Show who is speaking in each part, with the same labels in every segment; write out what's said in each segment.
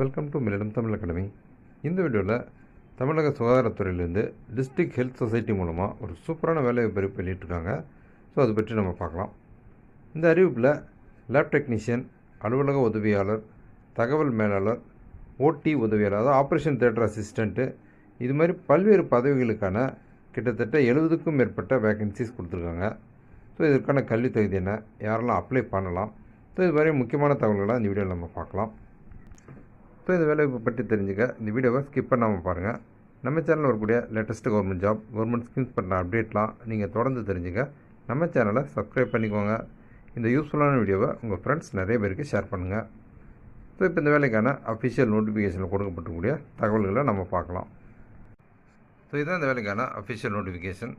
Speaker 1: Welcome to மில்லிடம் Tamil academy இந்த வீடியோவில் தமிழக சுகாதாரத்துறையிலேருந்து டிஸ்ட்ரிக்ட் ஹெல்த் சொசைட்டி மூலமாக ஒரு சூப்பரான வேலைவாய்ப்பு அறிவிப்பு வெளியிட்டிருக்காங்க. ஸோ அதை பற்றி நம்ம பார்க்கலாம். இந்த அறிவிப்பில் லேப் டெக்னீஷியன் அலுவலக உதவியாளர் தகவல் மேலாளர் ஓடி உதவியாளர் அதாவது ஆப்ரேஷன் தேட்டர் அசிஸ்டண்ட்டு இது மாதிரி பல்வேறு பதவிகளுக்கான கிட்டத்தட்ட எழுபதுக்கும் மேற்பட்ட வேகன்சிஸ் கொடுத்துருக்காங்க. ஸோ இதற்கான கல்வி தகுதி என்ன? யாரெல்லாம் அப்ளை பண்ணலாம்? ஸோ இது மாதிரி முக்கியமான தகவல்களை இந்த வீடியோவில் நம்ம பார்க்கலாம். ஸோ இந்த வேலையை பற்றி தெரிஞ்சுக்க இந்த வீடியோவை ஸ்கிப் பண்ணாமல் பாருங்கள் நம்ம சேனலில் வரக்கூடிய latest government job government schemes பண்ணுற அப்டேட்லாம் நீங்கள் தொடர்ந்து தெரிஞ்சுக்க. நம்ம சேனலை சப்ஸ்கிரைப் பண்ணிக்கோங்க. இந்த யூஸ்ஃபுல்லான வீடியோவை உங்கள் ஃப்ரெண்ட்ஸ் நிறைய பேருக்கு ஷேர் பண்ணுங்கள் ஸோ இப்போ இந்த வேலைக்கான அஃபிஷியல் நோட்டிஃபிகேஷனில் கொடுக்கப்பட்டக்கூடிய தகவல்களை நம்ம பார்க்கலாம். ஸோ இதுதான் இந்த வேலைக்கான அஃபிஷியல் நோட்டிஃபிகேஷன்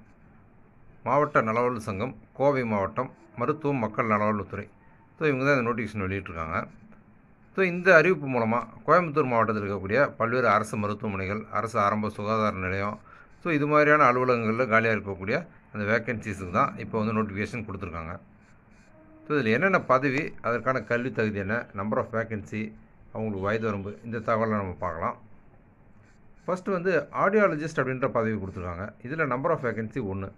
Speaker 1: மாவட்ட நலவாழ்வு சங்கம் கோவை மாவட்டம் மருத்துவம் மக்கள் நலவாழ்வுத்துறை. ஸோ இவங்க தான் இந்த நோட்டிஃபிகேஷன் வெளியிட்ருக்காங்க ஸோ இந்த அறிவிப்பு மூலமாக கோயம்புத்தூர் மாவட்டத்தில் இருக்கக்கூடிய பல்வேறு அரசு மருத்துவமனைகள் அரசு ஆரம்ப சுகாதார நிலையம் ஸோ இது மாதிரியான அலுவலகங்களில் காலியாக இருக்கக்கூடிய அந்த வேக்கன்சிஸுக்கு தான் இப்போ வந்து நோட்டிஃபிகேஷன் கொடுத்துருக்காங்க. ஸோ இதில் என்னென்ன பதவி அதற்கான கல்வி தகுதி என்ன நம்பர் ஆஃப் வேக்கன்சி அவங்களுக்கு வயது வரம்பு இந்த தகவலை நம்ம பார்க்கலாம். ஃபஸ்ட்டு வந்து ஆடியாலஜிஸ்ட் அப்படின்ற பதவி கொடுத்துருக்காங்க. இதில் நம்பர் ஆஃப் வேக்கன்சி ஒன்று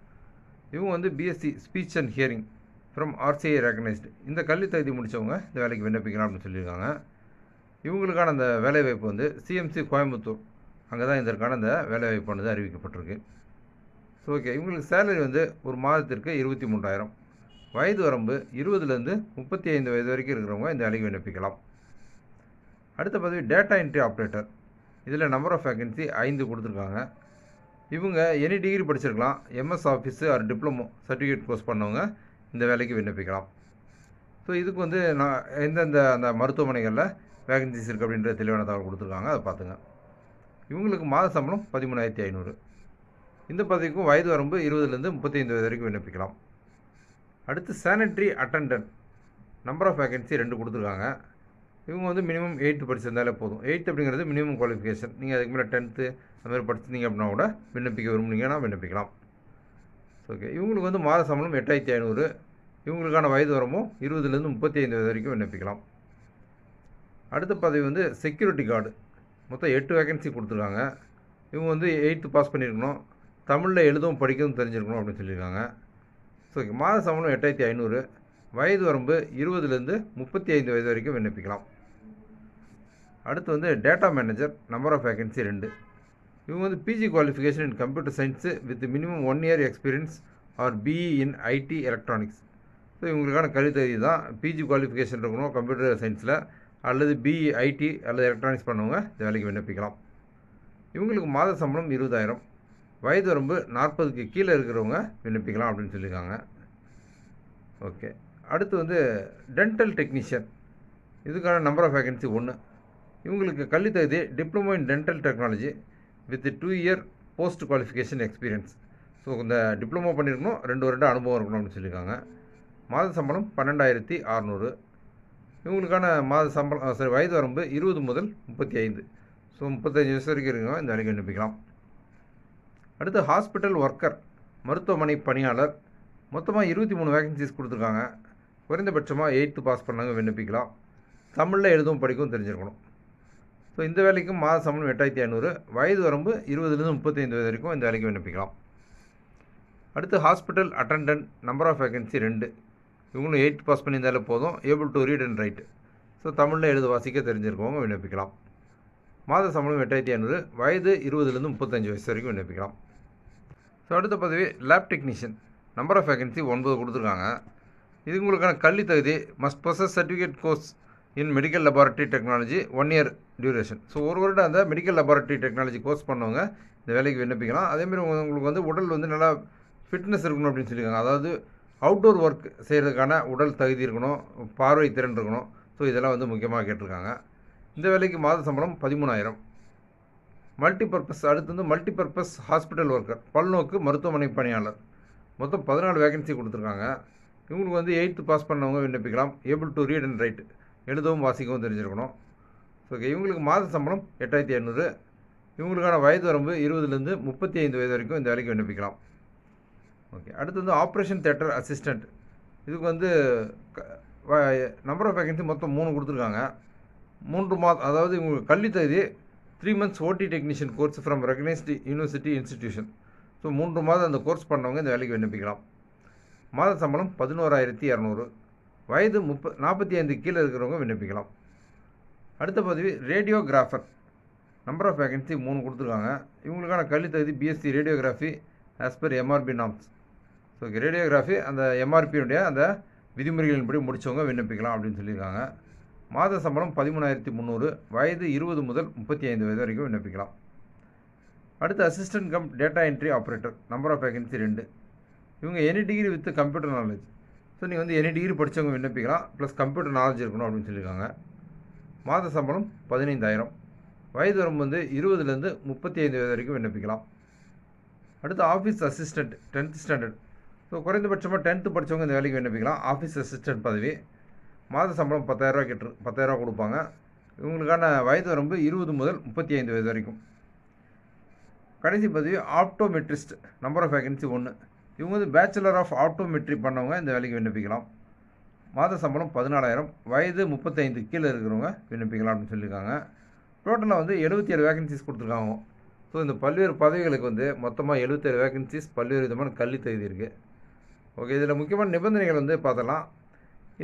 Speaker 1: இவங்க வந்து BSc speech and hearing from RCI recognised இந்த கல்வி தகுதி முடித்தவங்க இந்த வேலைக்கு விண்ணப்பிக்கலாம் அப்படின்னு சொல்லியிருக்காங்க. இவங்களுக்கான அந்த வேலைவாய்ப்பு வந்து சிஎம்சி கோயம்புத்தூர். அங்கே தான் இதற்கான அந்த வேலைவாய்ப்பானது அறிவிக்கப்பட்டிருக்கு. ஸோ ஓகே இவங்களுக்கு சேலரி வந்து ஒரு மாதத்திற்கு இருபத்தி மூன்றாயிரம். வயது வரம்பு இருபதுலேருந்து முப்பத்தி ஐந்து வயது வரைக்கும் இருக்கிறவங்க இந்த வேலைக்கு விண்ணப்பிக்கலாம். அடுத்த பதவி டேட்டா என்ட்ரி ஆப்ரேட்டர் இதில் நம்பர் ஆஃப் வேகன்சி ஐந்து கொடுத்துருக்காங்க. இவங்க any degree படிச்சிருக்கலாம். MS office or diploma certificate course பண்ணவங்க. இந்த வேலைக்கு விண்ணப்பிக்கலாம். ஸோ இதுக்கு வந்து நான் எந்தெந்த அந்த மருத்துவமனைகளில் வேகன்சிஸ் இருக்குது அப்படின்ற தெளிவான தகவல் கொடுத்துருக்காங்க அதை பார்த்துங்க. இவங்களுக்கு மாத சம்பளம் பதிமூணாயிரத்தி ஐநூறு. இந்த பதவிக்கும் வயது வரம்பு இருபதுலேருந்து முப்பத்தைந்து வயது வரைக்கும் விண்ணப்பிக்கலாம். அடுத்து sanitary attendant number of vacancy ரெண்டு கொடுத்துருக்காங்க. இவங்க வந்து மினிமம் எயித்து படிச்சிருந்தாலே போதும். எயித் அப்படிங்கிறது மினிமம் குவாலிஃபிகேஷன் நீங்கள் அதுக்கு மேலே டென்த்து அந்த மாதிரி படிச்சிருந்தீங்க அப்படின்னா கூட விண்ணப்பிக்க விரும்புனீங்கன்னா விண்ணப்பிக்கலாம். ஓகே இவங்களுக்கு வந்து மாத சம்பளம் எட்டாயிரத்தி ஐநூறு. இவங்களுக்கான வயது வரமும் இருபதுலேருந்து முப்பத்தி ஐந்து வயது வரைக்கும் விண்ணப்பிக்கலாம். அடுத்த பதவி வந்து செக்யூரிட்டி கார்டு மொத்தம் எட்டு வேகன்சி கொடுத்துருக்காங்க. இவங்க வந்து எயித்து பாஸ் பண்ணியிருக்கணும். தமிழில் எழுதவும் படிக்கவும் தெரிஞ்சிருக்கணும் அப்படின்னு சொல்லியிருக்காங்க. ஸோ ஓகே மாத சம்பளம் எட்டாயிரத்தி ஐநூறு. வயது வரம்பு இருபதுலேருந்து முப்பத்தி ஐந்து வயது வரைக்கும் விண்ணப்பிக்கலாம். அடுத்து வந்து data manager number of vacancy ரெண்டு. இவங்க வந்து PG qualification in computer science with minimum one year experience or BE in IT electronics so இவங்களுக்கான கல்வித்தகுதி தான் பிஜி குவாலிஃபிகேஷன் இருக்கணும் கம்ப்யூட்டர் சயின்ஸில் அல்லது பிஇ ஐடி அல்லது எலக்ட்ரானிக்ஸ் பண்ணவங்க இந்த வேலைக்கு விண்ணப்பிக்கலாம். இவங்களுக்கு மாத சம்பளம் இருபதாயிரம். வயது வரம்பு நாற்பதுக்கு கீழே இருக்கிறவங்க விண்ணப்பிக்கலாம் அப்படின்னு சொல்லியிருக்காங்க. ஓகே. அடுத்து வந்து டென்டல் டெக்னீஷியன் இதுக்கான நம்பர் ஆஃப் வேகன்சி ஒன்று இவங்களுக்கு கல்வித்தகுதி diploma in dental technology with two year post qualification experience so இந்த டிப்ளமோ பண்ணியிருக்கணும் ரெண்டு வருடம் அனுபவம் இருக்கணும் அப்படின்னு சொல்லியிருக்காங்க. மாத சம்பளம் பன்னெண்டாயிரத்தி அறநூறு. இவங்களுக்கான மாத சம்பளம் சரி வயது வரம்பு இருபது முதல் முப்பத்தி ஐந்து. ஸோ முப்பத்தஞ்சு வயசு வரைக்கும் இருக்கவங்க இந்த வேலைக்கு விண்ணப்பிக்கலாம் அடுத்து ஹாஸ்பிட்டல் ஒர்க்கர் மருத்துவமனை பணியாளர். மொத்தமாக இருபத்தி மூணு வேகன்சிஸ் கொடுத்துருக்காங்க. குறைந்தபட்சமாக எயித்து பாஸ் பண்ணவங்க விண்ணப்பிக்கலாம். தமிழில் எழுதவும் படிக்கவும் தெரிஞ்சிருக்கணும். ஸோ இந்த வேலைக்கும் மாத சம்பளம் எட்டாயிரத்தி ஐநூறு வயது வரம்பு இருபதுலேருந்து முப்பத்தைந்து வயது வரைக்கும் இந்த வேலைக்கு விண்ணப்பிக்கலாம். அடுத்து hospital attendant number of vacancy ரெண்டு. இவங்களும் எயிட் பாஸ் பண்ணியிருந்தாலே போதும். Able to read and write so தமிழில் எழுத வாசிக்க தெரிஞ்சிருக்கவங்க விண்ணப்பிக்கலாம். மாத சம்பளம் எட்டாயிரத்தி ஐநூறு வயது இருபதுலேருந்து முப்பத்தஞ்சு வயசு வரைக்கும் விண்ணப்பிக்கலாம். ஸோ அடுத்த பதவி lab technician number of vacancy ஒன்பது கொடுத்துருக்காங்க. இது உங்களுக்கான கல்வி தகுதி. Must possess certificate course in medical laboratory technology one year duration so ஒரு வருடம் அந்த மெடிக்கல் லெபார்ட்டரி டெக்னாலஜி கோர்ஸ் பண்ணவங்க இந்த வேலைக்கு விண்ணப்பிக்கலாம். அதேமாதிரி உங்களுக்கு வந்து உடல் வந்து நல்லா ஃபிட்னஸ் இருக்கணும் அப்படின்னு சொல்லியிருக்காங்க. அதாவது அவுட்டோர் ஒர்க் செய்கிறதுக்கான உடல் தகுதி இருக்கணும் பார்வை திறன் இருக்கணும். ஸோ இதெல்லாம் வந்து முக்கியமாக கேட்டிருக்காங்க. இந்த வேலைக்கு மாத சம்பளம் பதிமூணாயிரம். மல்டிபர்பஸ் அடுத்து வந்து மல்டிபர்பஸ் ஹாஸ்பிட்டல் ஒர்க்கர் பல்நோக்கு மருத்துவமனை பணியாளர். மொத்தம் பதினாலு வேகன்சி கொடுத்துருக்காங்க. இவங்களுக்கு வந்து எயித்து பாஸ் பண்ணவங்க விண்ணப்பிக்கலாம். Able to read and write எழுதவும் வாசிக்கவும் தெரிஞ்சிருக்கணும். ஓகே இவங்களுக்கு மாத சம்பளம் எட்டாயிரத்தி ஐநூறு. இவங்களுக்கான வயது வரம்பு இருபதுலேருந்து முப்பத்தி ஐந்து வயது வரைக்கும் இந்த வேலைக்கு விண்ணப்பிக்கலாம். ஓகே அடுத்து வந்து ஆப்ரேஷன் தேட்டர் அசிஸ்டண்ட் இதுக்கு வந்து நம்பர் ஆஃப் வேகன்சி மொத்தம் மூணு கொடுத்துருக்காங்க. மூன்று மாதம் அதாவது இவங்க கல்வி தகுதி three months OT technician course from recognised university institution so மூன்று மாதம் அந்த கோர்ஸ் பண்ணவங்க இந்த வேலைக்கு விண்ணப்பிக்கலாம். மாத சம்பளம் பதினோராயிரத்தி இரநூறு. வயது முப்ப நாற்பத்தி ஐந்து கீழே இருக்கிறவங்க விண்ணப்பிக்கலாம். அடுத்த பதவி ரேடியோகிராஃபர் நம்பர் ஆஃப் வேகன்சி மூணு கொடுத்துருக்காங்க. இவங்களுக்கான கல்வி தகுதி BSc radiography as per MRB norms so radiography அந்த எம்ஆர்பியுடைய அந்த விதிமுறைகளின்படி முடித்தவங்க விண்ணப்பிக்கலாம் அப்படின்னு சொல்லியிருக்காங்க. மாத சம்பளம் பதிமூணாயிரத்தி முந்நூறு வயது இருபது முதல் முப்பத்தி ஐந்து வயது வரைக்கும் விண்ணப்பிக்கலாம். அடுத்து assistant cum data entry operator number of vacancy ரெண்டு. இவங்க any degree with computer knowledge so நீங்கள் வந்து எனி டிகிரி படித்தவங்க விண்ணப்பிக்கலாம். ப்ளஸ் கம்ப்யூட்டர் நாலேஜ் இருக்கணும் அப்படின்னு சொல்லியிருக்காங்க மாத சம்பளம் பதினைந்தாயிரம். வயது வரம்பு வந்து இருபதுலேருந்து முப்பத்தி ஐந்து வயது வரைக்கும் விண்ணப்பிக்கலாம். அடுத்து office assistant tenth standard so குறைந்தபட்சமாக டென்த்து படித்தவங்க இந்த வேலைக்கு விண்ணப்பிக்கலாம். ஆஃபீஸ் அசிஸ்டன்ட் பதவி. மாத சம்பளம் பத்தாயிரரூவா கெட்டு பத்தாயிரரூவா கொடுப்பாங்க. இவங்களுக்கான வயது வரம்பு இருபது முதல் முப்பத்தி ஐந்து வயது வரைக்கும். கடைசி பதவி ஆப்டோமெட்ரிஸ்ட் நம்பர் ஆஃப் வேகன்சி ஒன்று இவங்க வந்து பேச்சுலர் ஆஃப் ஆட்டோமெட்ரி பண்ணவங்க இந்த வேலைக்கு விண்ணப்பிக்கலாம். மாத சம்பளம் பதினாலாயிரம் வயது முப்பத்தைந்து கீழே இருக்கிறவங்க விண்ணப்பிக்கலாம் அப்படின்னு சொல்லியிருக்காங்க டோட்டலாக வந்து எழுபத்தி ஏழு வேகன்சிஸ் கொடுத்துருக்காங்க. ஸோ இந்த பல்வேறு பதவிகளுக்கு வந்து மொத்தமாக எழுபத்தேழு வேகன்சிஸ் பல்வேறு விதமான கல்வி தகுதி இருக்குது ஓகே இதில் முக்கியமான நிபந்தனைகள் வந்து பார்த்தலாம்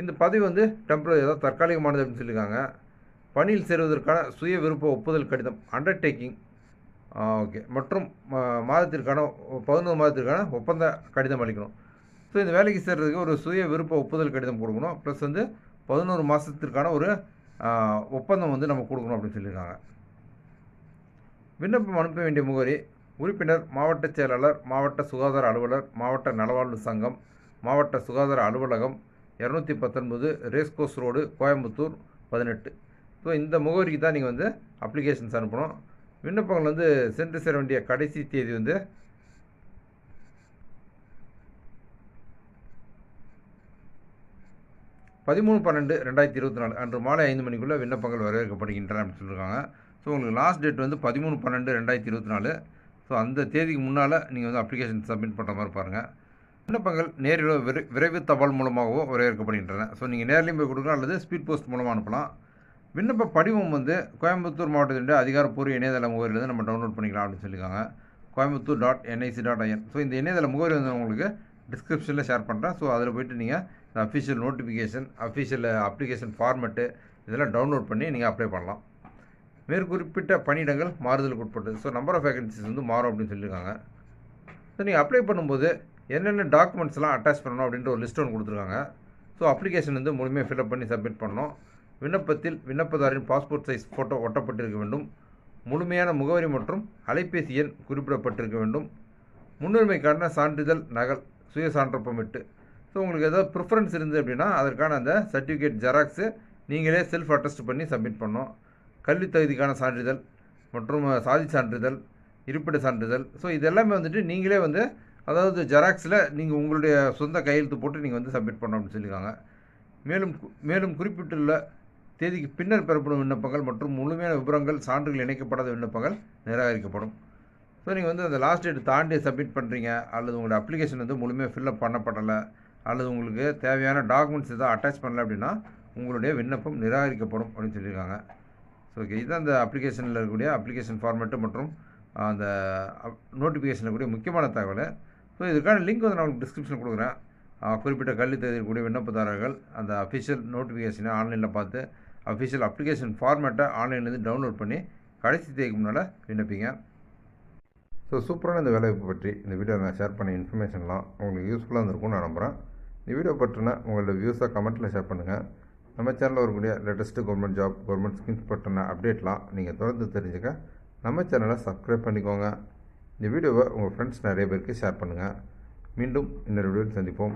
Speaker 1: இந்த பதவி வந்து டெம்பரரி ஏதாவது தற்காலிகமானது அப்படின்னு சொல்லியிருக்காங்க. பணியில் சேருவதற்கான சுய விருப்ப ஒப்புதல் கடிதம் அண்டர்டேக்கிங் ஓகே. மற்றும் மா- மாதத்திற்கான பதினொன்று மாதத்திற்கான ஒப்பந்த கடிதம் அளிக்கணும். ஸோ இந்த வேலைக்கு சேர்கிறதுக்கு ஒரு சுய விருப்ப ஒப்புதல் கடிதம் கொடுக்கணும். ப்ளஸ் வந்து பதினோரு மாதத்திற்கான ஒரு ஒப்பந்தம் வந்து நம்ம கொடுக்கணும் அப்படின்னு சொல்லியிருக்காங்க. விண்ணப்பம் அனுப்ப வேண்டிய முகவரி உறுப்பினர் மாவட்ட செயலாளர் மாவட்ட சுகாதார அலுவலர் மாவட்ட நலவாழ்வு சங்கம் மாவட்ட சுகாதார அலுவலகம் இரநூத்தி பத்தொன்பது ரேஸ்கோஸ் ரோடு கோயம்புத்தூர் பதினெட்டு. ஸோ இந்த முகவரிக்கு தான் நீங்கள் வந்து அப்ளிகேஷன்ஸ் அனுப்பணும். விண்ணப்பங்கள் வந்து சென்று சேர வேண்டிய கடைசி தேதி வந்து பதிமூணு பன்னெண்டு ரெண்டாயிரத்தி இருபத்தி நாலு. அன்று மாலை ஐந்து மணிக்குள்ளே விண்ணப்பங்கள் வரவேற்கப்படுகின்றன அப்படின்னு சொல்லியிருக்காங்க ஸோ உங்களுக்கு லாஸ்ட் டேட் வந்து பதிமூணு பன்னெண்டு ரெண்டாயிரத்தி இருபத்தி நாலு. ஸோ அந்த தேதிக்கு முன்னால் நீங்கள் வந்து அப்ளிகேஷன் சப்மிட் பண்ணுற மாதிரி பாருங்கள் விண்ணப்பங்கள் நேரில் விரை விரைவு தபால் மூலமாகவோ வரவேற்கப்படுகின்றன. ஸோ நீங்கள் நேரிலையும் போய் கொடுக்கலாம் அல்லது ஸ்பீட் போஸ்ட் மூலமாக அனுப்பலாம். விண்ணப்ப படிவம் வந்து கோயம்புத்தூர் மாவட்டத்தினுடைய அதிகாரப்பூர்வ இணையதள முகவரியிலிருந்து நம்ம டவுன்லோட் பண்ணிக்கலாம் அப்படின்னு சொல்லியிருக்காங்க. Coimbatore dot NIC dot IN so இந்த இணையதள முகவரி வந்து உங்களுக்கு டிஸ்கிரிப்ஷனில் ஷேர் பண்ணுறேன் ஸோ அதில் போயிட்டு நீங்கள் இந்த official notification official application format இதெல்லாம் டவுன்லோட் பண்ணி நீங்கள் அப்ளை பண்ணலாம். மேற்குறிப்பிட்ட பணியிடங்கள் மாறுதலுக்கு உட்பட்டது ஸோ நம்பர் ஆஃப் வேகன்சிஸ் வந்து மாறும் அப்படின்னு சொல்லியிருக்காங்க. ஸோ நீங்கள் அப்ளை பண்ணும்போது என்னென்ன டாக்குமெண்ட்ஸ்லாம் அட்டாச் பண்ணணும் அப்படின்ற ஒரு லிஸ்ட் ஒன்று கொடுத்துருக்காங்க. ஸோ அப்ளிகேஷன் வந்து முழுமையாக ஃபில்அப் பண்ணி சப்மிட் பண்ணணும். விண்ணப்பத்தில் விண்ணப்பதாரின் பாஸ்போர்ட் சைஸ் ஃபோட்டோ ஒட்டப்பட்டிருக்க வேண்டும். முழுமையான முகவரி மற்றும் அலைபேசி எண் குறிப்பிடப்பட்டிருக்க வேண்டும். முன்னுரிமைக்கான சான்றிதழ் நகல் சுய சான்றப்பமிட்டு ஸோ உங்களுக்கு ஏதாவது ப்ரிஃபரன்ஸ் இருந்தது அப்படின்னா அதற்கான அந்த சர்டிஃபிகேட் ஜெராக்ஸு நீங்களே செல்ஃப் அட்டஸ்ட் பண்ணி சப்மிட் பண்ணோம் கல்வி தகுதிக்கான சான்றிதழ் மற்றும் சாதி சான்றிதழ் இருப்பிட சான்றிதழ். ஸோ இது எல்லாமே வந்துட்டு நீங்களே வந்து அதாவது ஜெராக்ஸில் நீங்கள் உங்களுடைய சொந்த கையெழுத்து போட்டு நீங்கள் வந்து சப்மிட் பண்ணோம் அப்படின்னு சொல்லியிருக்காங்க. மேலும் மேலும் குறிப்பிட்டுள்ள தேதிக்கு பின்னர் பெறப்படும் விண்ணப்பங்கள் மற்றும் முழுமையான விவரங்கள் சான்றுகள் இணைக்கப்படாத விண்ணப்பங்கள் நிராகரிக்கப்படும். ஸோ நீங்கள் வந்து அந்த லாஸ்ட் டேட் தாண்டி சப்மிட் பண்ணுறீங்க அல்லது உங்களோட அப்ளிகேஷன் வந்து முழுமையாக ஃபில்அப் பண்ணப்படலை அல்லது உங்களுக்கு தேவையான டாக்குமெண்ட்ஸ் எதாவது அட்டாச் பண்ணல அப்படின்னா உங்களுடைய விண்ணப்பம் நிராகரிக்கப்படும் அப்படின்னு சொல்லியிருக்காங்க. ஸோ ஓகே இதுதான் அந்த அப்ளிகேஷனில் இருக்கக்கூடிய அப்ளிகேஷன் ஃபார்மேட்டு மற்றும் அந்த நோட்டிஃபிகேஷனில் கூடிய முக்கியமான தகவல். ஸோ இதுக்கான லிங்க் வந்து நான் உங்களுக்கு டிஸ்கிரிப்ஷனில் கொடுக்குறேன். குறிப்பிட்ட கல்வி தேதியில் கூடிய விண்ணப்பதாரர்கள் அந்த அஃபிஷியல் நோட்டிஃபிகேஷனை ஆன்லைனில் பார்த்து அஃபிஷியல் அப்ளிகேஷன் ஃபார்மேட்டை ஆன்லைன்லேருந்து டவுன்லோட் பண்ணி கடைசி தேதிக்கு முன்னால் விண்ணப்பிங்க. ஸோ சூப்பரான இந்த வேலைவாய்ப்பு பற்றி இந்த வீடியோ நான் ஷேர் பண்ண இன்ஃபர்மேஷன்லாம் உங்களுக்கு யூஸ்ஃபுல்லாக இருந்திருக்கும்னு நான் நம்புகிறேன் இந்த வீடியோ பற்றின உங்களோட வியூஸாக கமெண்ட்டில் ஷேர் பண்ணுங்கள் நம்ம சேனலில் வரக்கூடிய latest government job government schemes பற்றின அப்டேட்லாம் நீங்கள் தொடர்ந்து தெரிஞ்சுக்க நம்ம சேனலை சப்ஸ்கிரைப் பண்ணிக்கோங்க. இந்த வீடியோவை உங்கள் ஃப்ரெண்ட்ஸ் நிறைய பேருக்கு ஷேர் பண்ணுங்கள் மீண்டும் இன்னொரு வீடியோவில் சந்திப்போம்.